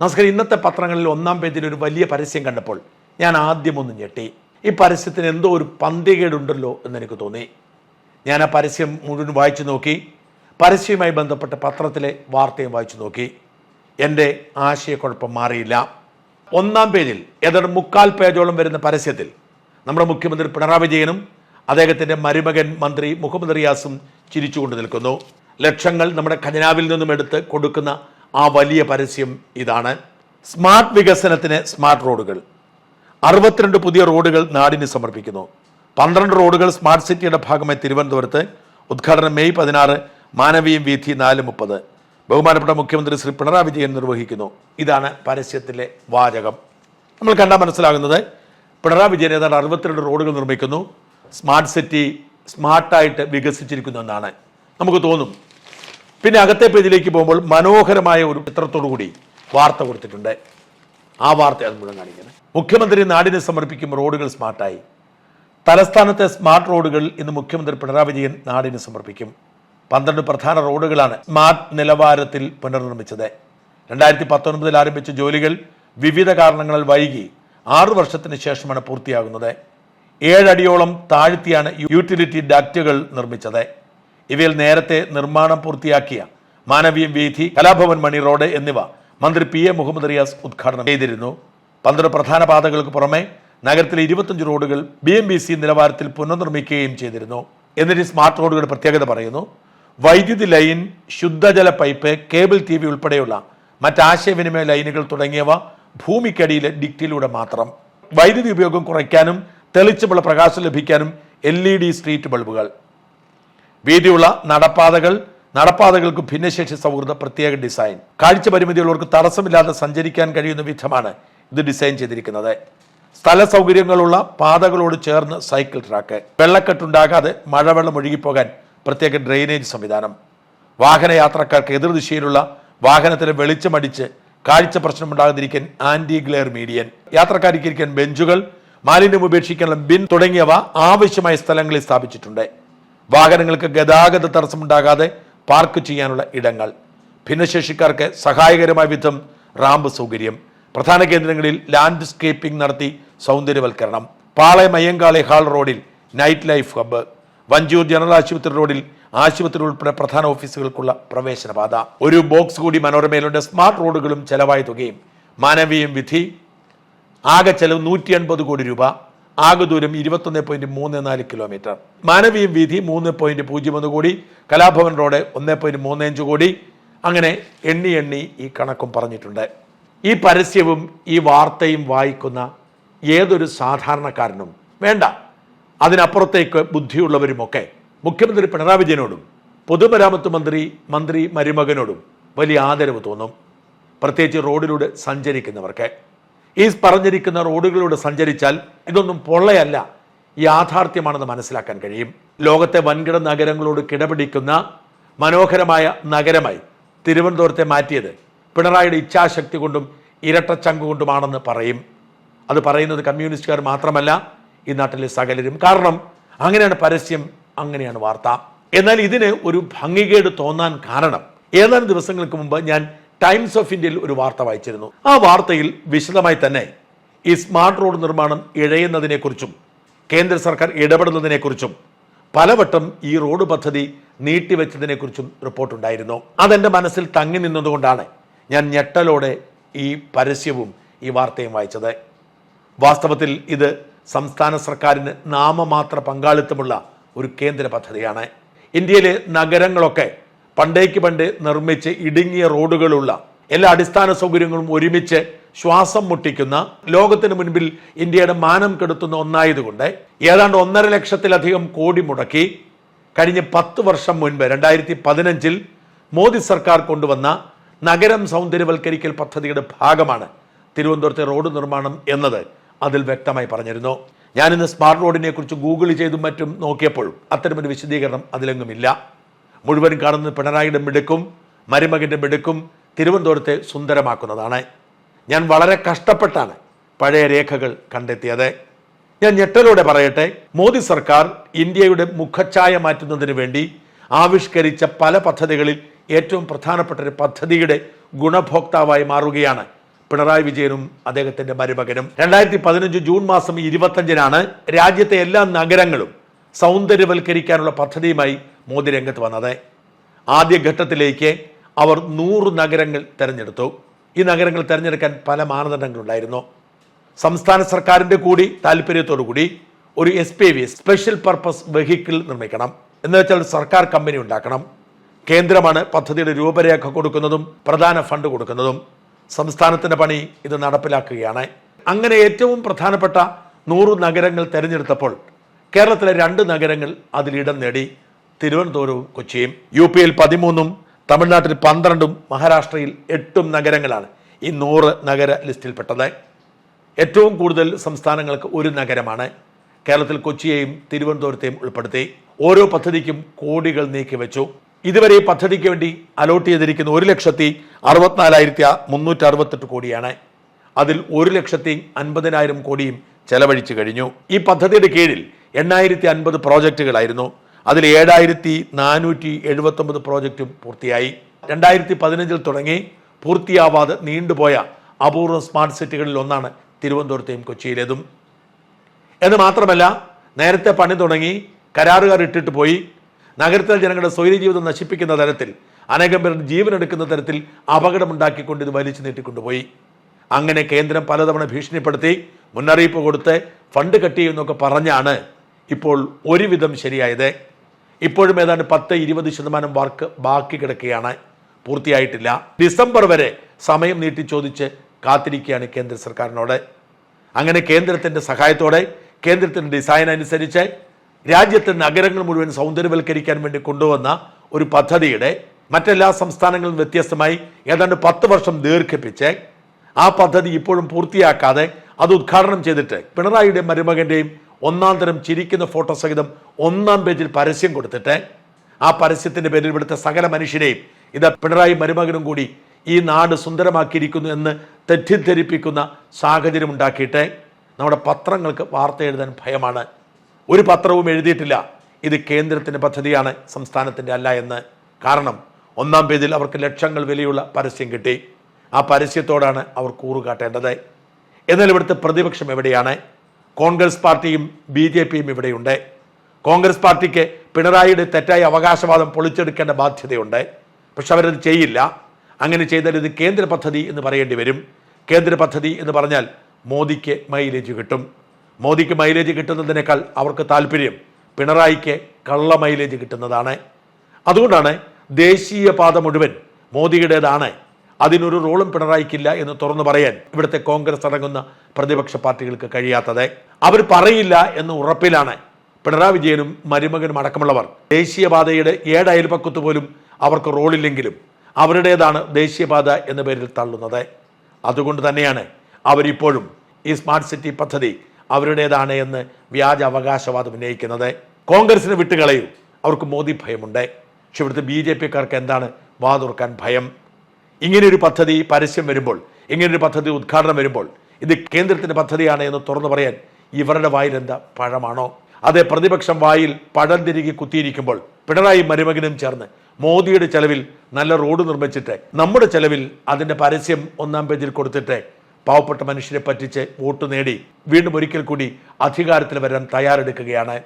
നമസ്കാരം. ഇന്നത്തെ പത്രങ്ങളിൽ ഒന്നാം പേജിൽ ഒരു വലിയ പരസ്യം കണ്ടപ്പോൾ ഞാൻ ആദ്യം ഒന്ന് ഞെട്ടി. ഈ പരസ്യത്തിന് എന്തോ ഒരു പന്തികേടുണ്ടല്ലോ എന്ന് എനിക്ക് തോന്നി. ഞാൻ ആ പരസ്യം മുഴുവൻ വായിച്ചു നോക്കി. പരസ്യവുമായി ബന്ധപ്പെട്ട പത്രത്തിലെ വാർത്തയും വായിച്ചു നോക്കി. എന്റെ ആശയക്കുഴപ്പം മാറിയില്ല. ഒന്നാം പേജിൽ ഏതാണ്ട് മുക്കാൽ പേജോളം വരുന്ന പരസ്യത്തിൽ നമ്മുടെ മുഖ്യമന്ത്രി പിണറായി വിജയനും അദ്ദേഹത്തിന്റെ മരുമകൻ മന്ത്രി മുഹമ്മദ് റിയാസും ചിരിച്ചുകൊണ്ട് നിൽക്കുന്നു. ലക്ഷങ്ങൾ നമ്മുടെ ഖജനാവിൽ നിന്നും എടുത്ത് കൊടുക്കുന്ന ആ വലിയ പരസ്യം ഇതാണ്. സ്മാർട്ട് വികസനത്തിന് സ്മാർട്ട് റോഡുകൾ. അറുപത്തിരണ്ട് പുതിയ റോഡുകൾ നാടിന് സമർപ്പിക്കുന്നു. പന്ത്രണ്ട് റോഡുകൾ സ്മാർട്ട് സിറ്റിയുടെ ഭാഗമായി തിരുവനന്തപുരത്ത്. ഉദ്ഘാടനം മെയ് പതിനാറ് മാനവീയം വീഥി നാല് മുപ്പത്. ബഹുമാനപ്പെട്ട മുഖ്യമന്ത്രി ശ്രീ പിണറായി വിജയൻ നിർവഹിക്കുന്നു. ഇതാണ് പരസ്യത്തിലെ വാചകം. നമ്മൾ കണ്ടാൽ മനസ്സിലാകുന്നത് പിണറായി വിജയൻ ഏതാണ്ട് അറുപത്തിരണ്ട് റോഡുകൾ നിർമ്മിക്കുന്നു. സ്മാർട്ട് സിറ്റി സ്മാർട്ടായിട്ട് വികസിച്ചിരിക്കുന്നു എന്നാണ് നമുക്ക് തോന്നും പിന്നെ അകത്തെ പേജിലേക്ക് പോകുമ്പോൾ മനോഹരമായ ഒരു ചിത്രത്തോടു കൂടി വാർത്ത കൊടുത്തിട്ടുണ്ട്. ആ വാർത്ത അത് മുഴുവൻ കാണിക്കുന്നത് മുഖ്യമന്ത്രി നാടിന് സമർപ്പിക്കും റോഡുകൾ സ്മാർട്ടായി. തലസ്ഥാനത്തെ സ്മാർട്ട് റോഡുകൾ ഇന്ന് മുഖ്യമന്ത്രി പിണറായി വിജയൻ നാടിന് സമർപ്പിക്കും. പന്ത്രണ്ട് പ്രധാന റോഡുകളാണ് സ്മാർട്ട് നിലവാരത്തിൽ പുനർനിർമ്മിച്ചത്. രണ്ടായിരത്തി പത്തൊൻപതിൽ ആരംഭിച്ച ജോലികൾ വിവിധ കാരണങ്ങളാൽ വൈകി. ആറു വർഷത്തിന് ശേഷമാണ് പൂർത്തിയാകുന്നത്. ഏഴടിയോളം താഴ്ത്തിയാണ് യൂട്ടിലിറ്റി ഡാക്റ്റുകൾ നിർമ്മിച്ചത്. ഇവയിൽ നേരത്തെ നിർമ്മാണം പൂർത്തിയാക്കിയ മാനവീയം വീഥി കലാഭവൻ മണി റോഡ് എന്നിവ മന്ത്രി പി എ മുഹമ്മദ് റിയാസ് ഉദ്ഘാടനം ചെയ്തിരുന്നു. പന്ത്രണ്ട് പ്രധാന പാതകൾക്ക് പുറമെ നഗരത്തിലെ ഇരുപത്തഞ്ച് റോഡുകൾ ബി എം ബി സി നിലവാരത്തിൽ പുനർനിർമ്മിക്കുകയും ചെയ്തിരുന്നു. എന്നിട്ട് സ്മാർട്ട് റോഡുകളുടെ പ്രത്യേകത പറയുന്നു. വൈദ്യുതി ലൈൻ ശുദ്ധജല പൈപ്പ് കേബിൾ ടി വി ഉൾപ്പെടെയുള്ള മറ്റാശയവിനിമയ ലൈനുകൾ തുടങ്ങിയവ ഭൂമിക്കടിയിലെ ഡിക്റ്റിലൂടെ മാത്രം. വൈദ്യുതി ഉപയോഗം കുറയ്ക്കാനും തെളിച്ചമുള്ള പ്രകാശം ലഭിക്കാനും എൽ ഇ ഡി സ്ട്രീറ്റ് ബൾബുകൾ. വീതിയുള്ള നടപ്പാതകൾ നടപ്പാതകൾക്ക് ഭിന്നശേഷി സൗഹൃദ പ്രത്യേക ഡിസൈൻ. കാഴ്ച പരിമിതിയുള്ളവർക്ക് തടസ്സമില്ലാതെ സഞ്ചരിക്കാൻ കഴിയുന്ന വിധമാണ് ഇത് ഡിസൈൻ ചെയ്തിരിക്കുന്നത്. സ്ഥല സൗകര്യങ്ങളുള്ള പാതകളോട് ചേർന്ന് സൈക്കിൾ ട്രാക്ക്. വെള്ളക്കെട്ടുണ്ടാകാതെ മഴവെള്ളം ഒഴുകിപ്പോകാൻ പ്രത്യേക ഡ്രെയിനേജ് സംവിധാനം. വാഹനയാത്രക്കാർക്ക് എതിർദിശയിലുള്ള വാഹനത്തിലെ വെളിച്ചമടിച്ച് കാഴ്ച പ്രശ്നമുണ്ടാകാതിരിക്കാൻ ആന്റി ഗ്ലെയർ മീഡിയൻ. യാത്രക്കാർക്ക് ഇരിക്കാൻ ബെഞ്ചുകൾ മാലിന്യം ഉപേക്ഷിക്കാനുള്ള ബിൻ തുടങ്ങിയവ ആവശ്യമായ സ്ഥലങ്ങളിൽ സ്ഥാപിച്ചിട്ടുണ്ട്. വാഹനങ്ങൾക്ക് ഗതാഗത തടസ്സമുണ്ടാകാതെ പാർക്ക് ചെയ്യാനുള്ള ഇടങ്ങൾ. ഭിന്നശേഷിക്കാർക്ക് സഹായകരമായ വിധം റാമ്പ് സൗകര്യം. പ്രധാന കേന്ദ്രങ്ങളിൽ ലാൻഡ്സ്കേപ്പിംഗ് നടത്തി സൗന്ദര്യവൽക്കരണം. പാളയം അയ്യങ്കാളി ഹാൾ റോഡിൽ night life hub. Vanchiyoor general ആശുപത്രി റോഡിൽ ആശുപത്രി ഉൾപ്പെടെ പ്രധാന ഓഫീസുകൾക്കുള്ള പ്രവേശനപാത. ഒരു ബോക്സ് കൂടി മനോരമയിലുണ്ട്. സ്മാർട്ട് റോഡുകളും ചെലവായ തുകയും. മാനവീയം വിധി. ആകെ ചെലവ് നൂറ്റി കോടി രൂപ. ആകെ ദൂരം ഇരുപത്തൊന്ന് പോയിന്റ് മൂന്ന് നാല് കിലോമീറ്റർ മാനവീയ വീതി മൂന്ന് പോയിന്റ് പൂജ്യം ഒന്ന് കോടി. കലാഭവൻ റോഡ് ഒന്ന് പോയിന്റ് മൂന്ന് അഞ്ച് കോടി. അങ്ങനെ എണ്ണി എണ്ണി ഈ കണക്കും പറഞ്ഞിട്ടുണ്ട്. ഈ പരസ്യവും ഈ വാർത്തയും വായിക്കുന്ന ഏതൊരു സാധാരണക്കാരനും വേണ്ട. അതിനപ്പുറത്തേക്ക് ബുദ്ധിയുള്ളവരുമൊക്കെ. മുഖ്യമന്ത്രി പിണറായി വിജയനോടും പൊതുമരാമത്ത് മന്ത്രി മന്ത്രി മരുമകനോടും വലിയ ആദരവ് തോന്നും. പ്രത്യേകിച്ച് റോഡിലൂടെ സഞ്ചരിക്കുന്നവർക്ക്. ഈ പറഞ്ഞിരിക്കുന്ന റോഡുകളിലൂടെ സഞ്ചരിച്ചാൽ ഇതൊന്നും പൊള്ളയല്ല. യാഥാർത്ഥ്യമാണെന്ന് മനസ്സിലാക്കാൻ കഴിയും. ലോകത്തെ വൻകിട നഗരങ്ങളോട് കിടപിടിക്കുന്ന മനോഹരമായ നഗരമായി തിരുവനന്തപുരത്തെ മാറ്റിയത് പിണറായിയുടെ ഇച്ഛാശക്തി കൊണ്ടും ഇരട്ടച്ചങ്ക് കൊണ്ടുമാണെന്ന് പറയും. അത് പറയുന്നത് കമ്മ്യൂണിസ്റ്റുകാർ മാത്രമല്ല ഈ നാട്ടിലെ സകലരും. കാരണം അങ്ങനെയാണ് പരസ്യം അങ്ങനെയാണ് വാർത്ത. എന്നാൽ ഇതിന് ഒരു ഭംഗികേട് തോന്നാൻ കാരണം. ഏതാനും ദിവസങ്ങൾക്ക് മുമ്പ് ഞാൻ ടൈംസ് ഓഫ് ഇന്ത്യയിൽ ഒരു വാർത്ത വായിച്ചിരുന്നു. ആ വാർത്തയിൽ വിശദമായി തന്നെ ഈ സ്മാർട്ട് റോഡ് നിർമ്മാണം ഇഴയുന്നതിനെക്കുറിച്ചും കേന്ദ്ര സർക്കാർ ഇടപെടുന്നതിനെക്കുറിച്ചും പലവട്ടം ഈ റോഡ് പദ്ധതി നീട്ടിവെച്ചതിനെക്കുറിച്ചും റിപ്പോർട്ടുണ്ടായിരുന്നു. അതെന്റെ മനസ്സിൽ തങ്ങി നിന്നതുകൊണ്ടാണ് ഞാൻ ഞെട്ടലോടെ ഈ പരസ്യവും ഈ വാർത്തയും വായിച്ചത്. വാസ്തവത്തിൽ ഇത് സംസ്ഥാന സർക്കാരിന് നാമമാത്ര പങ്കാളിത്തമുള്ള ഒരു കേന്ദ്ര പദ്ധതിയാണ്. ഇന്ത്യയിലെ നഗരങ്ങളൊക്കെ പണ്ടേക്ക് പണ്ട് നിർമ്മിച്ച് ഇടുങ്ങിയ റോഡുകളുള്ള എല്ലാ അടിസ്ഥാന സൗകര്യങ്ങളും ഒരുമിച്ച് ശ്വാസം മുട്ടിക്കുന്ന ലോകത്തിന് മുൻപിൽ ഇന്ത്യയുടെ മാനം കെടുത്തുന്ന ഒന്നായതുകൊണ്ട് ഏതാണ്ട് ഒന്നര ലക്ഷത്തിലധികം കോടി മുടക്കി കഴിഞ്ഞ പത്ത് വർഷം മുൻപ് രണ്ടായിരത്തി പതിനഞ്ചിൽ മോദി സർക്കാർ കൊണ്ടുവന്ന നഗരം സൗന്ദര്യവൽക്കരിക്കൽ പദ്ധതിയുടെ ഭാഗമാണ് തിരുവനന്തപുരത്തെ റോഡ് നിർമ്മാണം എന്നത് അതിൽ വ്യക്തമായി പറഞ്ഞിരുന്നു. ഞാനിന്ന് സ്മാർട്ട് റോഡിനെ കുറിച്ച് ഗൂഗിൾ ചെയ്തും മറ്റും നോക്കിയപ്പോഴും അത്തരമൊരു വിശദീകരണം അതിലെങ്ങുമില്ല. മുഴുവൻ കാണുന്ന പിണറായിയുടെ മിടുക്കും മരുമകന്റെ മിടുക്കും തിരുവനന്തപുരത്തെ സുന്ദരമാക്കുന്നതാണ്. ഞാൻ വളരെ കഷ്ടപ്പെട്ടാണ് പഴയ രേഖകൾ കണ്ടെത്തിയത്. ഞാൻ ഞെട്ടലോടെ പറയട്ടെ മോദി സർക്കാർ ഇന്ത്യയുടെ മുഖച്ഛായ മാറ്റുന്നതിന് വേണ്ടി ആവിഷ്കരിച്ച പല പദ്ധതികളിൽ ഏറ്റവും പ്രധാനപ്പെട്ട ഒരു പദ്ധതിയുടെ ഗുണഭോക്താവായി മാറുകയാണ് പിണറായി വിജയനും അദ്ദേഹത്തിന്റെ മരുമകനും. രണ്ടായിരത്തി പതിനഞ്ച് ജൂൺ മാസം ഇരുപത്തഞ്ചിനാണ് രാജ്യത്തെ എല്ലാ നഗരങ്ങളും സൗന്ദര്യവൽക്കരിക്കാനുള്ള പദ്ധതിയുമായി മോദി രംഗത്ത് വന്നത് ആദ്യഘട്ടത്തിലേക്ക് അവർ നൂറ് നഗരങ്ങൾ തിരഞ്ഞെടുത്തു. ഈ നഗരങ്ങൾ തിരഞ്ഞെടുക്കാൻ പല മാനദണ്ഡങ്ങളുണ്ടായിരുന്നു. സംസ്ഥാന സർക്കാരിന്റെ കൂടി താല്പര്യത്തോടു കൂടി ഒരു S P V special purpose vehicle നിർമ്മിക്കണം. എന്ന് വെച്ചാൽ ഒരു സർക്കാർ കമ്പനി ഉണ്ടാക്കണം. കേന്ദ്രമാണ് പദ്ധതിയുടെ രൂപരേഖ കൊടുക്കുന്നതും പ്രധാന ഫണ്ട് കൊടുക്കുന്നതും. സംസ്ഥാനത്തിന്റെ പണി ഇത് നടപ്പിലാക്കുകയാണ്. അങ്ങനെ ഏറ്റവും പ്രധാനപ്പെട്ട നൂറ് നഗരങ്ങൾ തിരഞ്ഞെടുത്തപ്പോൾ കേരളത്തിലെ രണ്ട് നഗരങ്ങൾ അതിലിടം നേടി. തിരുവനന്തപുരവും കൊച്ചിയും യു പിയിൽ പതിമൂന്നും തമിഴ്നാട്ടിൽ പന്ത്രണ്ടും മഹാരാഷ്ട്രയിൽ എട്ടും നഗരങ്ങളാണ് ഈ നൂറ് നഗര ലിസ്റ്റിൽപ്പെട്ടത്. ഏറ്റവും കൂടുതൽ സംസ്ഥാനങ്ങൾക്ക് ഒരു നഗരമാണ് കേരളത്തിൽ കൊച്ചിയെയും തിരുവനന്തപുരത്തെയും ഉൾപ്പെടുത്തി. ഓരോ പദ്ധതിക്കും കോടികൾ നീക്കിവെച്ചു ഇതുവരെ ഈ പദ്ധതിക്ക് വേണ്ടി അലോട്ട് ചെയ്തിരിക്കുന്ന ഒരു ലക്ഷത്തി അറുപത്തിനാലായിരത്തി മുന്നൂറ്റി അറുപത്തെട്ട് കോടിയാണ്. അതിൽ ഒരു ലക്ഷത്തി അൻപതിനായിരം കോടിയും ചെലവഴിച്ചു കഴിഞ്ഞു. ഈ പദ്ധതിയുടെ കീഴിൽ എണ്ണായിരത്തി അൻപത് പ്രോജക്റ്റുകളായിരുന്നു അതിൽ ഏഴായിരത്തി നാനൂറ്റി എഴുപത്തി ഒമ്പത് പ്രോജക്റ്റും പൂർത്തിയായി. രണ്ടായിരത്തി പതിനഞ്ചിൽ തുടങ്ങി. പൂർത്തിയാവാതെ നീണ്ടുപോയ അപൂർവ സ്മാർട്ട് സിറ്റികളിൽ ഒന്നാണ് തിരുവനന്തപുരത്തെയും കൊച്ചിയിലേതും. എന്ന് മാത്രമല്ല നേരത്തെ പണി തുടങ്ങി കരാറുകാർ ഇട്ടിട്ട് പോയി. നഗരത്തിലെ ജനങ്ങളുടെ സ്വൈര്യ ജീവിതം നശിപ്പിക്കുന്ന തരത്തിൽ അനേകം പേരുടെ ജീവൻ എടുക്കുന്ന തരത്തിൽ അപകടമുണ്ടാക്കിക്കൊണ്ട് ഇത് വലിച്ചു നീട്ടിക്കൊണ്ടുപോയി അങ്ങനെ കേന്ദ്രം പലതവണ ഭീഷണിപ്പെടുത്തി മുന്നറിയിപ്പ് കൊടുത്ത് ഫണ്ട് കട്ട് ചെയ്യുമെന്നൊക്കെ പറഞ്ഞാണ് ഇപ്പോൾ ഒരുവിധം ശരിയായത്. ഇപ്പോഴും ഏതാണ്ട് പത്ത് ഇരുപത് ശതമാനം വർക്ക് ബാക്കി കിടക്കുകയാണ്. പൂർത്തിയായിട്ടില്ല. ഡിസംബർ വരെ സമയം നീട്ടി ചോദിച്ച് കാത്തിരിക്കുകയാണ് കേന്ദ്ര സർക്കാരിനോട്. അങ്ങനെ കേന്ദ്രത്തിന്റെ സഹായത്തോടെ കേന്ദ്രത്തിന്റെ ഡിസൈൻ അനുസരിച്ച് രാജ്യത്തെ നഗരങ്ങൾ മുഴുവൻ സൗന്ദര്യവൽക്കരിക്കാൻ വേണ്ടി കൊണ്ടുവന്ന ഒരു പദ്ധതിയുടെ മറ്റെല്ലാ സംസ്ഥാനങ്ങളും വ്യത്യസ്തമായി ഏതാണ്ട് പത്ത് വർഷം ദീർഘിപ്പിച്ച് ആ പദ്ധതി ഇപ്പോഴും പൂർത്തിയാക്കാതെ അത് ഉദ്ഘാടനം ചെയ്തിട്ട് പിണറായിയുടെയും മരുമകന്റെയും ഒന്നാം തരം ചിരിക്കുന്ന ഫോട്ടോ സഹിതം ഒന്നാം പേജിൽ പരസ്യം കൊടുത്തിട്ട് ആ പരസ്യത്തിന്റെ പേരിൽ ഇവിടുത്തെ സകല മനുഷ്യരെയും ഇത് പിണറായി മരുമകനും കൂടി ഈ നാട് സുന്ദരമാക്കിയിരിക്കുന്നു എന്ന് തെറ്റിദ്ധരിപ്പിക്കുന്ന സാഹചര്യം ഉണ്ടാക്കിയിട്ട് നമ്മുടെ പത്രങ്ങൾക്ക് വാർത്ത എഴുതാൻ ഭയമാണ്. ഒരു പത്രവും എഴുതിയിട്ടില്ല. ഇത് കേന്ദ്രത്തിന്റെ പദ്ധതിയാണ് സംസ്ഥാനത്തിന്റെ അല്ല എന്ന്. കാരണം ഒന്നാം പേജിൽ അവർക്ക് ലക്ഷങ്ങൾ വിലയുള്ള പരസ്യം കിട്ടി. ആ പരസ്യത്തോടാണ് അവർ കൂറുകാട്ടേണ്ടത്. എന്നാൽ ഇവിടുത്തെ പ്രതിപക്ഷം എവിടെയാണ്? കോൺഗ്രസ് പാർട്ടിയും ബി ജെ പിയും ഇവിടെയുണ്ട്. കോൺഗ്രസ് പാർട്ടിക്ക് പിണറായിയുടെ തെറ്റായ അവകാശവാദം പൊളിച്ചെടുക്കേണ്ട ബാധ്യതയുണ്ട്. പക്ഷെ അവരത് ചെയ്യില്ല. അങ്ങനെ ചെയ്താൽ ഇത് കേന്ദ്ര പദ്ധതി എന്ന് പറയേണ്ടി വരും. കേന്ദ്ര പദ്ധതി എന്ന് പറഞ്ഞാൽ മോദിക്ക് മൈലേജ് കിട്ടും. മോദിക്ക് മൈലേജ് കിട്ടുന്നതിനേക്കാൾ അവർക്ക് താല്പര്യം പിണറായിക്ക് കള്ള മൈലേജ് കിട്ടുന്നതാണ്. അതുകൊണ്ടാണ് ദേശീയപാത മുഴുവൻ മോദിയുടേതാണ്. അതിനൊരു റോളും പിണറായിക്കില്ല എന്ന് തുറന്നു പറയാൻ ഇവിടുത്തെ കോൺഗ്രസ് അടങ്ങുന്ന പ്രതിപക്ഷ പാർട്ടികൾക്ക് കഴിയാത്തത്. അവർ പറയില്ല എന്ന് ഉറപ്പിലാണ് പിണറായി വിജയനും മരുമകനും അടക്കമുള്ളവർ. ദേശീയപാതയുടെ ഏഴ് അയൽപക്കത്ത് പോലും അവർക്ക് റോളില്ലെങ്കിലും അവരുടേതാണ് ദേശീയപാത എന്ന പേരിൽ തള്ളുന്നത്. അതുകൊണ്ട് തന്നെയാണ് അവരിപ്പോഴും ഈ സ്മാർട്ട് സിറ്റി പദ്ധതി അവരുടേതാണ് എന്ന് വ്യാജ അവകാശവാദം ഉന്നയിക്കുന്നത്. കോൺഗ്രസിന് വിട്ടുകളയൂ. അവർക്ക് മോദി ഭയമുണ്ട്. പക്ഷെ ഇവിടുത്തെ ബി ജെ പിക്കാർക്ക് എന്താണ് വാതുറക്കാൻ ഭയം? ഇങ്ങനെയൊരു പദ്ധതി പരസ്യം വരുമ്പോൾ ഇങ്ങനെയൊരു പദ്ധതി ഉദ്ഘാടനം വരുമ്പോൾ ഇത് കേന്ദ്രത്തിന്റെ പദ്ധതിയാണ് എന്ന് തുറന്നു പറയാൻ ഇവരുടെ വായിൽ എന്താ പഴമാണോ? അതേ പ്രതിപക്ഷം വായിൽ പഴം തിരികെ കുത്തിയിരിക്കുമ്പോൾ പിണറായി മരുമകനും ചേർന്ന് മോദിയുടെ ചെലവിൽ നല്ല റോഡ് നിർമ്മിച്ചിട്ട് നമ്മുടെ ചെലവിൽ അതിന്റെ പരസ്യം ഒന്നാം പേജിൽ കൊടുത്തിട്ട് പാവപ്പെട്ട മനുഷ്യരെ പറ്റിച്ച് വോട്ട് നേടി വീണ്ടും ഒരിക്കൽ കൂടി അധികാരത്തിൽ വരാൻ തയ്യാറെടുക്കുകയാണ്